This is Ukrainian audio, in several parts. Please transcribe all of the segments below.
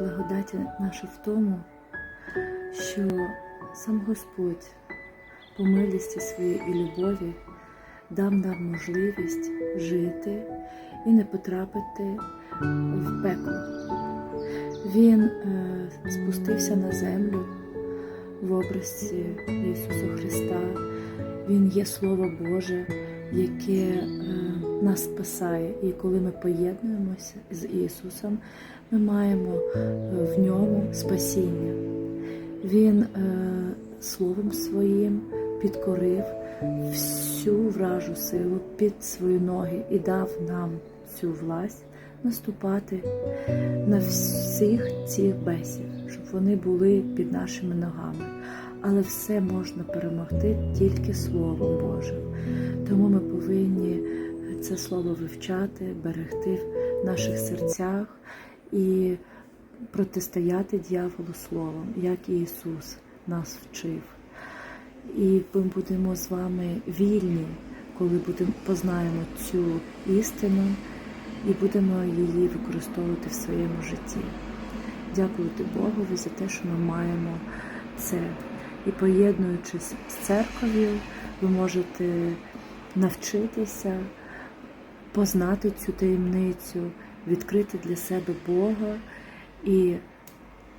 благодаті наша в тому, що сам Господь по милості своєї і любові дав нам можливість жити і не потрапити в пекло. Він е, спустився на землю в образі Ісуса Христа. Він є Слово Боже, яке е, нас спасає. І коли ми поєднуємося з Ісусом, ми маємо е, в ньому спасіння. Він е, Словом Своїм підкорив всю вражу силу під свої ноги і дав нам цю власть наступати на всіх цих бесів, щоб вони були під нашими ногами. Але все можна перемогти тільки Словом Божим. Тому ми повинні це слово вивчати, берегти в наших серцях і протистояти дьяволу словом, як і Ісус нас вчив. І ми будемо з вами вільні, коли будемо познаємо цю істину і будемо її використовувати в своєму житті. Дякувати Богові за те, що ми маємо це. І поєднуючись з церков'ю, ви можете навчитися познати цю таємницю, відкрити для себе Бога і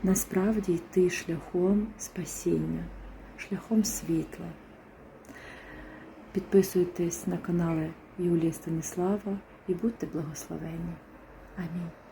насправді йти шляхом спасіння, шляхом світла. Підписуйтесь на канали Юлія Станіслава і будьте благословені. Амінь.